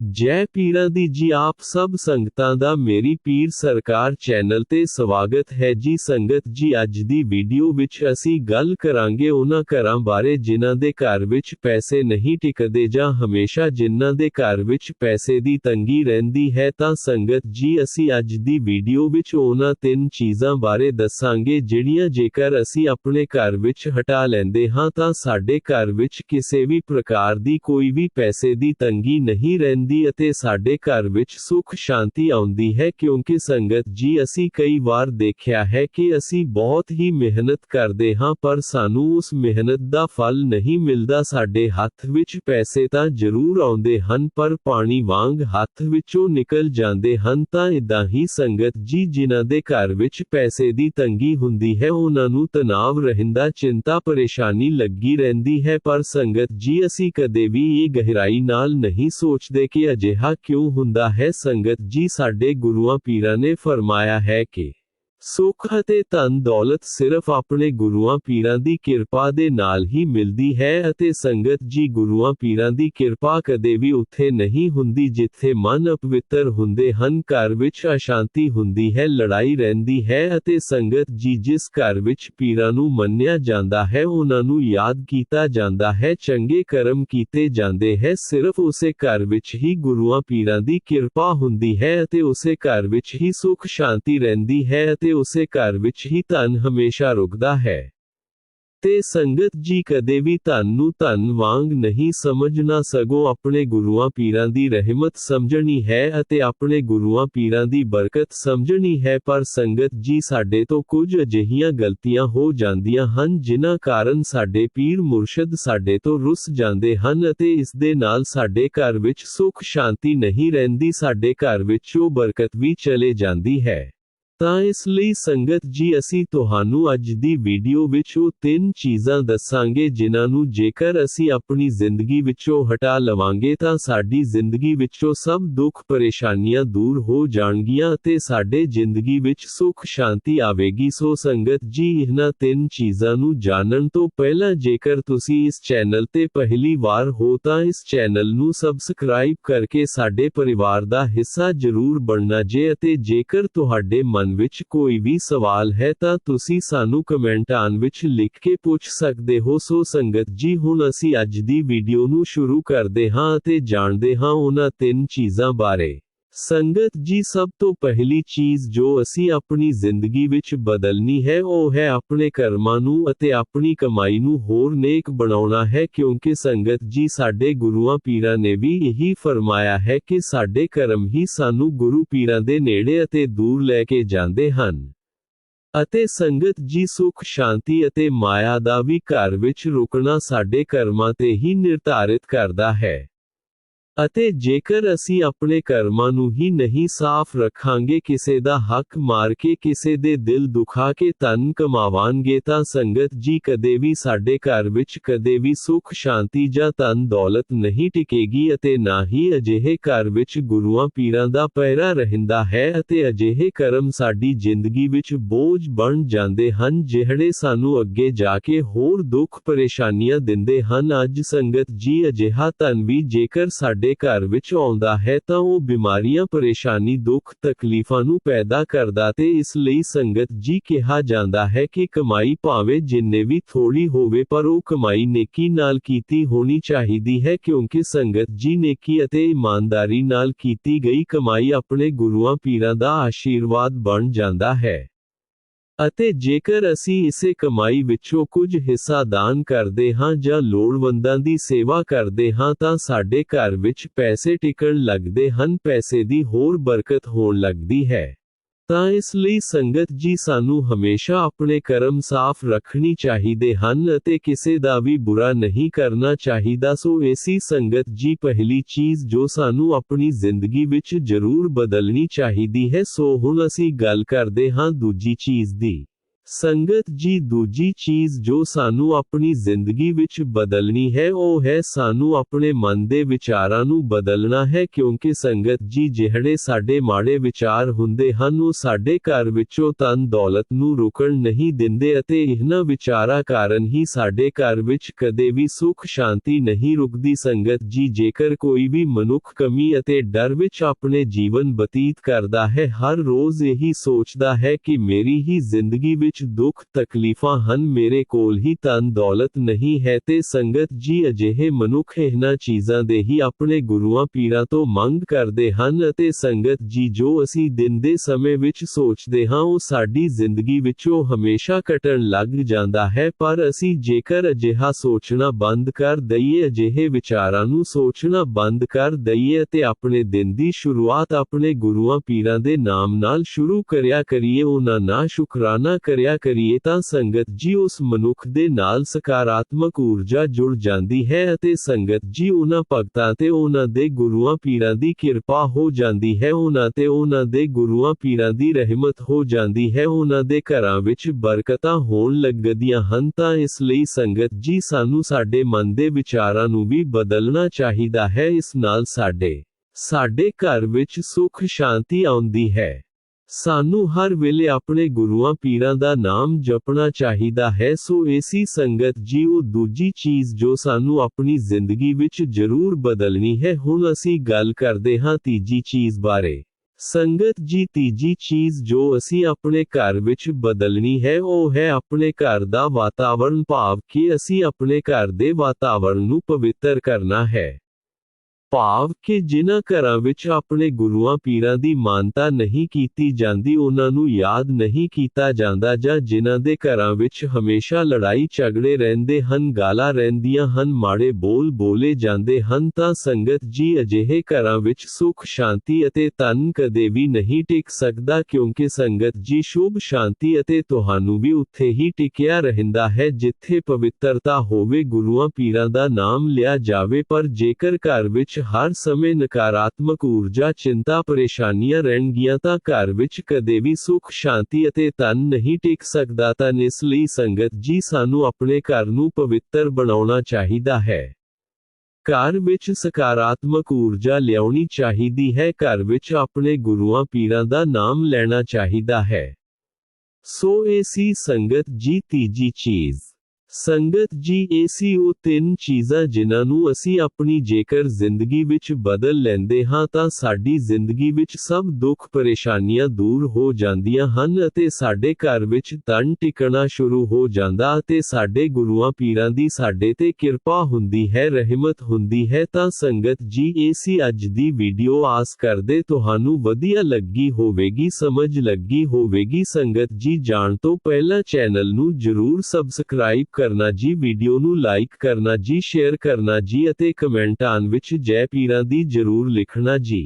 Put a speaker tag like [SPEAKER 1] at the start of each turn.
[SPEAKER 1] ਜੈ ਪੀਰਾਂ ਦੀ ਜੀ ਆਪ ਸਭ ਸੰਗਤਾਂ ਦਾ ਮੇਰੀ ਪੀਰ ਸਰਕਾਰ ਚੈਨਲ ਤੇ ਸਵਾਗਤ ਹੈ ਜੀ ਸੰਗਤ ਜੀ ਅੱਜ ਦੀ ਵੀਡੀਓ ਵਿੱਚ ਅਸੀਂ ਗੱਲ ਕਰਾਂਗੇ ਉਹਨਾਂ ਘਰਾਂ ਬਾਰੇ ਜਿਨ੍ਹਾਂ ਦੇ ਘਰ ਵਿੱਚ ਪੈਸੇ ਨਹੀਂ ਟਿਕਦੇ ਜਾਂ ਹਮੇਸ਼ਾ ਜਿਨ੍ਹਾਂ ਦੇ ਘਰ ਵਿੱਚ ਪੈਸੇ ਦੀ ਤੰਗੀ ਰਹਿੰਦੀ ਹੈ ਤਾਂ ਸੰਗਤ ਜੀ ਅਸੀਂ ਅੱਜ ਦੀ ਵੀਡੀਓ ਵਿੱਚ ਉਹਨਾਂ ਤਿੰਨ ਚੀਜ਼ਾਂ ਬਾਰੇ ਦੱਸਾਂਗੇ ਜਿਹੜੀਆਂ ਜੇਕਰ ਅਸੀਂ ਆਪਣੇ ਘਰ ਵਿੱਚ ਹਟਾ ਲੈਂਦੇ ਹਾਂ ਤਾਂ ਸਾਡੇ ਘਰ ਵਿੱਚ ਕਿਸੇ ਵੀ ਪ੍ਰਕਾਰ ਦੀ ਕੋਈ ਵੀ ਪੈਸੇ ਦੀ ਤੰਗੀ ਨਹੀਂ ਰਹਿੰਦੀ ਅਤੇ ਸਾਡੇ ਘਰ ਵਿੱਚ ਸੁੱਖ ਸ਼ਾਂਤੀ ਆਉਂਦੀ ਹੈ ਕਿਉਂਕਿ ਸੰਗਤ ਜੀ ਅਸੀਂ ਕਈ ਵਾਰ ਦੇਖਿਆ ਹੈ ਕਿ ਅਸੀਂ ਬਹੁਤ ਹੀ ਮਿਹਨਤ ਕਰਦੇ ਹਾਂ ਪਰ ਸਾਨੂੰ ਉਸ ਮਿਹਨਤ ਦਾ ਫਲ ਨਹੀਂ ਮਿਲਦਾ ਸਾਡੇ ਹੱਥ ਵਿੱਚ ਪੈਸੇ ਤਾਂ ਜ਼ਰੂਰ ਆਉਂਦੇ ਹਨ ਪਰ ਪਾਣੀ ਵਾਂਗ ਹੱਥ ਵਿੱਚੋਂ ਨਿਕਲ ਜਾਂਦੇ ਹਨ ਤਾਂ ਇਦਾਂ ਹੀ ਸੰਗਤ ਜੀ ਜਿਨ੍ਹਾਂ ਦੇ ਘਰ ਵਿੱਚ ਪੈਸੇ ਦੀ ਤੰਗੀ ਹੁੰਦੀ ਹੈ ਉਹਨਾਂ ਨੂੰ ਤਣਾਵ ਰਹਿੰਦਾ ਚਿੰਤਾ ਪਰੇਸ਼ਾਨੀ ਲੱਗੀ ਰਹਿੰਦੀ ਹੈ ਪਰ ਸੰਗਤ ਜੀ ਅਸੀਂ ਕਦੇ ਵੀ ਇਹ ਗਹਿਰਾਈ ਨਾਲ ਨਹੀਂ ਸੋਚਦੇ ਕਿ ਅਜਿਹਾ ਕਿਉਂ ਹੁੰਦਾ ਹੈ ਸੰਗਤ ਜੀ ਸਾਡੇ ਗੁਰੂਆਂ ਪੀਰਾਂ ਨੇ ਫਰਮਾਇਆ ਹੈ ਕਿ ਸੁੱਖ ਅਤੇ ਧਨ ਦੌਲਤ ਸਿਰਫ ਆਪਣੇ ਗੁਰੂਆਂ ਪੀਰਾਂ ਦੀ ਕਿਰਪਾ ਦੇ ਨਾਲ ਹੀ ਮਿਲਦੀ ਹੈ ਅਤੇ ਸੰਗਤ ਜੀ ਗੁਰੂਆਂ ਪੀਰਾਂ ਦੀ ਕਿਰਪਾ ਕਦੇ ਵੀ ਉੱਥੇ ਨਹੀਂ ਹੁੰਦੀ ਜਿੱਥੇ ਮਨ ਅਪਵਿੱਤਰ ਹੁੰਦੇ ਹਨ ਘਰ ਵਿੱਚ ਅਸ਼ਾਂਤੀ ਹੁੰਦੀ ਹੈ ਲੜਾਈ ਰਹਿੰਦੀ ਹੈ ਅਤੇ ਸੰਗਤ ਜੀ ਜਿਸ ਘਰ ਵਿੱਚ ਪੀਰਾਂ ਨੂੰ ਮੰਨਿਆ ਜਾਂਦਾ ਹੈ ਉਹਨਾਂ ਨੂੰ ਯਾਦ ਕੀਤਾ ਜਾਂਦਾ ਹੈ ਚੰਗੇ ਕਰਮ ਕੀਤੇ ਜਾਂਦੇ ਹੈ ਸਿਰਫ ਉਸੇ ਘਰ ਵਿੱਚ ਹੀ ਗੁਰੂਆਂ ਪੀਰਾਂ ਦੀ ਕਿਰਪਾ ਹੁੰਦੀ ਹੈ ਅਤੇ ਉਸੇ ਘਰ ਵਿੱਚ ਹੀ ਸੁੱਖ ਸ਼ਾਂਤੀ ਰਹਿੰਦੀ ਹੈ ਅਤੇ ਉਸੇ ਘਰ ਵਿੱਚ ਹੀ ਧਨ ਹਮੇਸ਼ਾ ਰੁਕਦਾ ਹੈ ਤੇ ਸੰਗਤ ਜੀ ਕਦੇ ਵੀ ਧਨ ਨੂੰ ਧਨ ਵਾਂਗ ਨਹੀਂ ਸਮਝਣਾ ਸਗੋਂ ਆਪਣੇ ਗੁਰੂਆਂ ਪੀਰਾਂ ਦੀ ਰਹਿਮਤ ਸਮਝਣੀ ਹੈ ਅਤੇ ਆਪਣੇ ਗੁਰੂਆਂ ਪੀਰਾਂ ਦੀ ਬਰਕਤ ਸਮਝਣੀ ਹੈ ਪਰ ਸੰਗਤ ਜੀ ਸਾਡੇ ਤੋਂ ਕੁਝ ਅਜਿਹੀਆਂ ਗਲਤੀਆਂ ਹੋ ਜਾਂਦੀਆਂ ਹਨ ਜਿਨ੍ਹਾਂ ਕਾਰਨ ਸਾਡੇ ਪੀਰ ਮੁਰਸ਼ਦ ਸਾਡੇ ਤੋਂ ਰੁੱਸ ਜਾਂਦੇ ਹਨ ਅਤੇ ਇਸ ਦੇ ਨਾਲ ਸਾਡੇ ਘਰ ਵਿੱਚ ਸੁੱਖ ਸ਼ਾਂਤੀ ਨਹੀਂ ਰਹਿੰਦੀ ਸਾਡੇ ਘਰ ਵਿੱਚ ਉਹ ਬਰਕਤ ਵੀ ਚਲੇ ਜਾਂਦੀ ਹੈ ਤਾਂ ਇਸ ਲਈ ਸੰਗਤ ਜੀ ਅਸੀਂ ਤੁਹਾਨੂੰ ਅੱਜ ਦੀ ਵੀਡੀਓ ਵਿੱਚ ਉਹ ਤਿੰਨ ਚੀਜ਼ਾਂ ਦੱਸਾਂਗੇ ਜਿਨ੍ਹਾਂ ਨੂੰ ਜੇਕਰ ਅਸੀਂ ਆਪਣੀ ਜ਼ਿੰਦਗੀ ਵਿੱਚੋਂ ਹਟਾ ਲਵਾਂਗੇ ਤਾਂ ਸਾਡੀ ਜ਼ਿੰਦਗੀ ਵਿੱਚੋਂ ਸਭ ਦੁੱਖ ਪਰੇਸ਼ਾਨੀਆਂ ਦੂਰ ਹੋ ਜਾਣਗੀਆਂ ਅਤੇ ਸਾਡੇ ਜ਼ਿੰਦਗੀ ਵਿੱਚ ਸੁੱਖ ਸ਼ਾਂਤੀ ਆਵੇਗੀ ਸੋ ਸੰਗਤ ਜੀ ਇਹਨਾਂ ਤਿੰਨ ਚੀਜ਼ਾਂ ਨੂੰ ਜਾਣਨ ਤੋਂ ਪਹਿਲਾਂ ਜੇਕਰ ਤੁਸੀਂ ਇਸ ਚੈਨਲ ਤੇ ਪਹਿਲੀ ਵਾਰ ਹੋ ਤਾਂ ਇਸ ਚੈਨਲ ਨੂੰ ਸਬਸਕ੍ਰਾਈਬ ਕਰਕੇ ਸਾਡੇ ਪਰਿਵਾਰ ਦਾ ਹਿੱਸਾ ਜ਼ਰੂਰ ਬਣਨਾ ਜੇ ਅਤੇ ਜੇਕਰ ਤੁਹਾਡੇ ਮਨ ਵਿੱਚ ਕੋਈ ਵੀ ਸਵਾਲ ਹੈ ਤਾਂ ਤੁਸੀਂ ਸਾਨੂੰ ਕਮੈਂਟਾਂ ਵਿੱਚ ਲਿਖ ਕੇ ਪੁੱਛ ਸਕਦੇ ਹੋ ਸੋ ਸੰਗਤ ਜੀ ਹੁਣ ਅਸੀਂ ਅੱਜ ਦੀ ਵੀਡੀਓ ਨੂੰ ਸ਼ੁਰੂ ਕਰਦੇ ਹਾਂ ਅਤੇ ਜਾਣਦੇ ਹਾਂ ਉਹਨਾਂ ਤਿੰਨ ਚੀਜ਼ਾਂ ਬਾਰੇ ਸੰਗਤ ਜੀ ਸਭ ਤੋਂ ਪਹਿਲੀ ਚੀਜ਼ ਜੋ ਅਸੀਂ ਆਪਣੀ ਜ਼ਿੰਦਗੀ ਵਿੱਚ ਬਦਲਣੀ ਹੈ ਉਹ ਹੈ ਆਪਣੇ ਕਰਮਾਂ ਨੂੰ ਅਤੇ ਆਪਣੀ ਕਮਾਈ ਨੂੰ ਹੋਰ ਨੇਕ ਬਣਾਉਣਾ ਹੈ ਕਿਉਂਕਿ ਸੰਗਤ ਜੀ ਸਾਡੇ ਗੁਰੂਆਂ ਪੀਰਾਂ ਨੇ ਵੀ ਇਹੀ ਫਰਮਾਇਆ ਹੈ ਕਿ ਸਾਡੇ ਕਰਮ ਹੀ ਸਾਨੂੰ ਗੁਰੂ ਪੀਰਾਂ ਦੇ ਨੇੜੇ ਅਤੇ ਦੂਰ ਲੈ ਕੇ ਜਾਂਦੇ ਹਨ ਅਤੇ ਸੰਗਤ ਜੀ ਸੁਖ ਸ਼ਾਂਤੀ ਅਤੇ ਮਾਇਆ ਦਾ ਵੀ ਘਰ ਵਿੱਚ ਰੁਕਣਾ ਸਾਡੇ ਕਰਮਾਂ ਤੇ ਹੀ ਨਿਰਧਾਰਿਤ ਕਰਦਾ ਹੈ ਅਤੇ ਜੇਕਰ ਅਸੀਂ ਆਪਣੇ ਕਰਮਾਂ ਨੂੰ ਹੀ ਨਹੀਂ ਸਾਫ਼ ਰੱਖਾਂਗੇ ਕਿਸੇ ਦਾ ਹੱਕ ਮਾਰ ਕੇ ਕਿਸੇ ਦੇ ਦਿਲ ਦੁਖਾ ਕੇ ਧਨ ਕਮਾਵਾਂਗੇ ਤਾਂ ਸੰਗਤ ਜੀ ਕਦੇ ਵੀ ਸਾਡੇ ਘਰ ਵਿੱਚ ਕਦੇ ਵੀ ਸੁੱਖ ਸ਼ਾਂਤੀ ਜਾਂ ਧਨ ਦੌਲਤ ਨਹੀਂ ਟਿਕੇਗੀ ਅਤੇ ਨਾ ਹੀ ਅਜਿਹੇ ਘਰ ਵਿੱਚ ਗੁਰੂਆਂ ਪੀਰਾਂ ਦਾ ਪਹਿਰਾ ਰਹਿੰਦਾ ਹੈ ਅਤੇ ਅਜਿਹੇ ਕਰਮ ਸਾਡੀ ਜ਼ਿੰਦਗੀ ਵਿੱਚ ਬੋਝ ਬਣ ਜਾਂਦੇ ਹਨ ਜਿਹੜੇ ਸਾਨੂੰ ਅੱਗੇ ਜਾ ਕੇ ਹੋਰ ਦੁੱਖ ਪਰੇਸ਼ਾਨੀਆਂ ਦਿੰਦੇ ਹਨ ਅੱਜ ਸੰਗਤ ਜੀ ਅਜਿਹਾ ਧਨ ਵੀ ਜੇਕਰ ਸਾਡੇ ਸਾਡੇ ਘਰ ਵਿੱਚ ਆਉਂਦਾ ਹੈ ਤਾਂ ਉਹ ਬਿਮਾਰੀਆਂ ਪਰੇਸ਼ਾਨੀ ਦੁੱਖ ਤਕਲੀਫਾਂ ਨੂੰ ਪੈਦਾ ਕਰਦਾ ਤੇ ਇਸ ਲਈ ਸੰਗਤ ਜੀ ਕਿਹਾ ਜਾਂਦਾ ਹੈ ਕਿ ਕਮਾਈ ਭਾਵੇਂ ਜਿੰਨੇ ਵੀ ਥੋੜੀ ਹੋਵੇ ਪਰ ਉਹ ਕਮਾਈ ਨੇਕੀ ਨਾਲ ਕੀਤੀ ਹੋਣੀ ਚਾਹੀਦੀ ਹੈ ਕਿਉਂਕਿ ਸੰਗਤ ਜੀ ਨੇਕੀ ਅਤੇ ਇਮਾਨਦਾਰੀ ਨਾਲ ਕੀਤੀ ਗਈ ਕਮਾਈ ਆਪਣੇ ਗੁਰੂਆਂ ਪੀਰਾਂ ਦਾ ਆਸ਼ੀਰਵਾਦ ਬਣ ਜਾਂਦਾ ਹੈ ਅਤੇ ਜੇਕਰ ਅਸੀਂ ਇਸੇ ਕਮਾਈ ਵਿੱਚੋਂ ਕੁਝ ਹਿੱਸਾ ਦਾਨ ਕਰਦੇ ਹਾਂ ਜਾਂ ਲੋੜਵੰਦਾਂ ਦੀ ਸੇਵਾ ਕਰਦੇ ਹਾਂ ਤਾਂ ਸਾਡੇ ਘਰ ਵਿੱਚ ਪੈਸੇ ਟਿਕਣ ਲੱਗਦੇ ਹਨ, ਪੈਸੇ ਦੀ ਹੋਰ ਬਰਕਤ ਹੋਣ ਲੱਗਦੀ ਹੈ। ਤਾਂ ਇਸ ਲਈ ਸੰਗਤ ਜੀ ਸਾਨੂੰ ਹਮੇਸ਼ਾ ਆਪਣੇ ਕਰਮ ਸਾਫ਼ ਰੱਖਣੀ ਚਾਹੀਦੇ ਹਨ ਅਤੇ ਕਿਸੇ ਦਾ ਵੀ ਬੁਰਾ ਨਹੀਂ ਕਰਨਾ ਚਾਹੀਦਾ ਸੋ ਐਸੀ ਸੰਗਤ ਜੀ ਪਹਿਲੀ ਚੀਜ਼ ਜੋ ਸਾਨੂੰ ਆਪਣੀ ਜ਼ਿੰਦਗੀ ਵਿੱਚ ਜ਼ਰੂਰ ਬਦਲਣੀ ਚਾਹੀਦੀ ਹੈ ਸੋ ਹੁਣ ਅਸੀਂ ਗੱਲ ਕਰਦੇ ਹਾਂ ਦੂਜੀ ਚੀਜ਼ ਦੀ ਸੰਗਤ ਜੀ ਦੂਜੀ ਚੀਜ਼ ਜੋ ਸਾਨੂੰ ਆਪਣੀ ਜ਼ਿੰਦਗੀ ਵਿੱਚ ਬਦਲਣੀ ਹੈ ਉਹ ਹੈ ਸਾਨੂੰ ਆਪਣੇ ਮਨ ਦੇ ਵਿਚਾਰਾਂ ਨੂੰ ਬਦਲਣਾ ਹੈ ਕਿਉਂਕਿ ਸੰਗਤ ਜੀ ਜਿਹੜੇ ਸਾਡੇ ਮਾੜੇ ਵਿਚਾਰ ਹੁੰਦੇ ਹਨ ਉਹ ਸਾਡੇ ਘਰ ਵਿੱਚੋਂ ਤਨ ਦੌਲਤ ਨੂੰ ਰੁਕਣ ਨਹੀਂ ਦਿੰਦੇ ਅਤੇ ਇਹਨਾਂ ਵਿਚਾਰਾਂ ਕਾਰਨ ਹੀ ਸਾਡੇ ਘਰ ਵਿੱਚ ਕਦੇ ਵੀ ਸੁੱਖ ਸ਼ਾਂਤੀ ਨਹੀਂ ਰੁਕਦੀ ਸੰਗਤ ਜੀ ਜੇਕਰ ਕੋਈ ਵੀ ਮਨੁੱਖ ਕਮੀ ਅਤੇ ਡਰ ਵਿੱਚ ਆਪਣੇ ਜੀਵਨ ਬਤੀਤ ਕਰਦਾ ਹੈ ਹਰ ਰੋਜ਼ ਇਹੀ ਸੋਚਦਾ ਹੈ ਕਿ ਮੇਰੀ ਹੀ ਜ਼ਿੰਦਗੀ ਵਿੱਚ ਦੁੱਖ ਤਕਲੀਫਾਂ ਹਨ ਮੇਰੇ ਕੋਲ ਹੀ ਤਨ ਦੌਲਤ ਨਹੀਂ ਹੈ ਤੇ ਸੰਗਤ ਜੀ ਅਜਿਹੇ ਮਨੁੱਖ ਇਹਨਾਂ ਚੀਜ਼ਾਂ ਦੇ ਹੀ ਆਪਣੇ ਗੁਰੂਆਂ ਪੀਰਾਂ ਤੋਂ ਮੰਗ ਕਰਦੇ ਹਨ ਅਤੇ ਸੰਗਤ ਜੀ ਜੋ ਅਸੀਂ ਦਿਨ ਦੇ ਸਮੇਂ ਵਿੱਚ ਸੋਚਦੇ ਹਾਂ ਉਹ ਸਾਡੀ ਜ਼ਿੰਦਗੀ ਵਿੱਚੋਂ ਹਮੇਸ਼ਾ ਕਟਣ ਲੱਗ ਜਾਂਦਾ ਹੈ ਪਰ ਅਸੀਂ ਜੇਕਰ ਅਜਿਹਾ ਸੋਚਣਾ ਬੰਦ ਕਰ ਦਈਏ ਅਜਿਹੇ ਵਿਚਾਰਾਂ ਨੂੰ ਸੋਚਣਾ ਬੰਦ ਕਰ ਦਈਏ ਤੇ ਆਪਣੇ ਦਿਨ ਦੀ ਸ਼ੁਰੂਆਤ ਆਪਣੇ ਗੁਰੂਆਂ ਪੀਰਾਂ ਦੇ ਨਾਮ ਨਾਲ ਸ਼ੁਰੂ ਕਰਿਆ ਕਰੀਏ ਉਹਨਾਂ ਨਾਲ ਸ਼ੁਕਰਾਨਾ ਕਰਿਆ ਕਰੀਏ ਤਾਂ ਸੰਗਤ ਜੀ ਉਸ ਮਨੁੱਖ ਦੇ ਨਾਲ ਸਕਾਰਾਤਮਕ ਊਰਜਾ ਜੁੜ ਜਾਂਦੀ ਹੈ ਅਤੇ ਸੰਗਤ ਜੀ ਉਹਨਾਂ ਭਗਤਾਂ ਤੇ ਉਹਨਾਂ ਦੇ ਗੁਰੂਆਂ ਪੀਰਾਂ ਦੀ ਕਿਰਪਾ ਹੋ ਜਾਂਦੀ ਹੈ ਉਹਨਾਂ ਤੇ ਉਹਨਾਂ ਦੇ ਗੁਰੂਆਂ ਪੀਰਾਂ ਦੀ ਰਹਿਮਤ ਹੋ ਜਾਂਦੀ ਹੈ ਉਹਨਾਂ ਦੇ ਘਰਾਂ ਵਿੱਚ ਬਰਕਤਾਂ ਹੋਣ ਲੱਗਦੀਆਂ ਹਨ ਤਾਂ ਇਸ ਲਈ ਸੰਗਤ ਜੀ ਸਾਨੂੰ ਸਾਡੇ ਮਨ ਦੇ ਵਿਚਾਰਾਂ ਨੂੰ ਵੀ ਬਦਲਣਾ ਚਾਹੀਦਾ ਹੈ ਇਸ ਨਾਲ ਸਾਡੇ ਸਾਡੇ ਘਰ ਵਿੱਚ ਸੁੱਖ ਸ਼ਾਂਤੀ ਆਉਂਦੀ ਹੈ ਸਾਨੂੰ ਹਰ ਵੇਲੇ ਆਪਣੇ ਗੁਰੂਆਂ ਪੀਰਾਂ ਦਾ ਨਾਮ ਜਪਣਾ ਚਾਹੀਦਾ ਹੈ ਸੋ ਏਸੀ ਸੰਗਤ ਜੀ ਉਹ ਦੂਜੀ ਚੀਜ਼ ਜੋ ਸਾਨੂੰ ਆਪਣੀ ਜ਼ਿੰਦਗੀ ਵਿੱਚ ਜ਼ਰੂਰ ਬਦਲਣੀ ਹੈ ਹੁਣ ਅਸੀਂ ਗੱਲ ਕਰਦੇ ਹਾਂ ਤੀਜੀ ਚੀਜ਼ ਬਾਰੇ ਸੰਗਤ ਜੀ ਤੀਜੀ ਚੀਜ਼ ਜੋ ਅਸੀਂ ਆਪਣੇ ਘਰ ਵਿੱਚ ਬਦਲਣੀ ਹੈ ਉਹ ਹੈ ਆਪਣੇ ਘਰ ਦਾ ਵਾਤਾਵਰਣ ਭਾਵ ਕਿ ਅਸੀਂ ਆਪਣੇ ਘਰ ਦੇ ਵਾਤਾਵਰਣ ਨੂੰ ਪਵਿੱਤਰ ਕਰਨਾ ਹੈ ਭਾਵ ਕਿ ਜਿਨ੍ਹਾਂ ਘਰਾਂ ਵਿੱਚ ਆਪਣੇ ਗੁਰੂਆਂ ਪੀਰਾਂ ਦੀ ਮਾਨਤਾ ਨਹੀਂ ਕੀਤੀ ਜਾਂਦੀ ਉਹਨਾਂ ਨੂੰ ਯਾਦ ਨਹੀਂ ਕੀਤਾ ਜਾਂਦਾ ਜਾਂ ਜਿਨ੍ਹਾਂ ਦੇ ਘਰਾਂ ਵਿੱਚ ਹਮੇਸ਼ਾ ਲੜਾਈ ਝਗੜੇ ਰਹਿੰਦੇ ਹਨ ਗਾਲਾਂ ਰਹਿੰਦੀਆਂ ਹਨ ਮਾੜੇ ਬੋਲ ਬੋਲੇ ਜਾਂਦੇ ਹਨ ਤਾਂ ਸੰਗਤ ਜੀ ਅਜਿਹੇ ਘਰਾਂ ਵਿੱਚ ਸੁੱਖ ਸ਼ਾਂਤੀ ਅਤੇ ਤਨ ਕਦੇ ਵੀ ਨਹੀਂ ਟਿਕ ਸਕਦਾ ਕਿਉਂਕਿ ਸੰਗਤ ਜੀ ਸ਼ੁਭ ਸ਼ਾਂਤੀ ਅਤੇ ਤੁਹਾਨੂੰ ਵੀ ਉੱਥੇ ਹੀ ਟਿਕਿਆ ਰਹਿੰਦਾ ਹੈ ਜਿੱਥੇ ਪਵਿੱਤਰਤਾ ਹੋਵੇ ਗੁਰੂਆਂ ਪੀਰਾਂ ਦਾ ਨਾਮ ਲਿਆ ਜਾਵੇ ਪਰ ਜੇਕਰ ਘਰ ਵਿੱਚ ਹਰ ਸਮੇਂ ਨਕਾਰਾਤਮਕ ਊਰਜਾ ਚਿੰਤਾ ਪਰੇਸ਼ਾਨੀਆਂ ਰਹਿਣਗੀਆਂ ਤਾਂ ਘਰ ਵਿੱਚ ਕਦੇ ਵੀ ਸੁੱਖ ਸ਼ਾਂਤੀ ਅਤੇ ਤਨ ਨਹੀਂ ਟਿਕ ਸਕਦਾ ਤਾਂ ਇਸ ਲਈ ਸੰਗਤ ਜੀ ਸਾਨੂੰ ਆਪਣੇ ਘਰ ਨੂੰ ਪਵਿੱਤਰ ਬਣਾਉਣਾ ਚਾਹੀਦਾ ਹੈ ਘਰ ਵਿੱਚ ਸਕਾਰਾਤਮਕ ਊਰਜਾ ਲਿਆਉਣੀ ਚਾਹੀਦੀ ਹੈ ਘਰ ਵਿੱਚ ਆਪਣੇ ਗੁਰੂਆਂ ਪੀਰਾਂ ਦਾ ਨਾਮ ਲੈਣਾ ਚਾਹੀਦਾ ਹੈ ਸੋ ਇਹ ਸੀ ਸੰਗਤ ਜੀ ਤੀਜੀ ਚੀਜ਼ ਸੰਗਤ ਜੀ ਇਹ ਸੀ ਉਹ ਤਿੰਨ ਚੀਜ਼ਾਂ ਜਿਨ੍ਹਾਂ ਨੂੰ ਅਸੀਂ ਆਪਣੀ ਜੇਕਰ ਜ਼ਿੰਦਗੀ ਵਿੱਚ ਬਦਲ ਲੈਂਦੇ ਹਾਂ ਤਾਂ ਸਾਡੀ ਜ਼ਿੰਦਗੀ ਵਿੱਚ ਸਭ ਦੁੱਖ ਪਰੇਸ਼ਾਨੀਆਂ ਦੂਰ ਹੋ ਜਾਂਦੀਆਂ ਹਨ ਅਤੇ ਸਾਡੇ ਘਰ ਵਿੱਚ ਤਨ ਟਿਕਣਾ ਸ਼ੁਰੂ ਹੋ ਜਾਂਦਾ ਅਤੇ ਸਾਡੇ ਗੁਰੂਆਂ ਪੀਰਾਂ ਦੀ ਸਾਡੇ ਤੇ ਕਿਰਪਾ ਹੁੰਦੀ ਹੈ ਰਹਿਮਤ ਹੁੰਦੀ ਹੈ ਤਾਂ ਸੰਗਤ ਜੀ ਇਹ ਸੀ ਅੱਜ ਦੀ ਵੀਡੀਓ ਆਸ ਕਰਦੇ ਤੁਹਾਨੂੰ ਵਧੀਆ ਲੱਗੀ ਹੋਵੇਗੀ ਸਮਝ ਲੱਗੀ ਹੋਵੇਗੀ ਸੰਗਤ ਜੀ ਜਾਣ ਤੋਂ ਪਹਿਲਾਂ ਚੈਨਲ ਨੂੰ ਜਰੂਰ ਸਬਸਕ੍ਰਾਈਬ ਕਰਨਾ ਜੀ ਵੀਡੀਓ ਨੂੰ ਲਾਈਕ ਕਰਨਾ ਜੀ ਸ਼ੇਅਰ ਕਰਨਾ ਜੀ ਅਤੇ ਕਮੈਂਟਾਂ ਵਿੱਚ ਜੈ ਪੀਰਾਂ ਦੀ ਜਰੂਰ ਲਿਖਣਾ ਜੀ।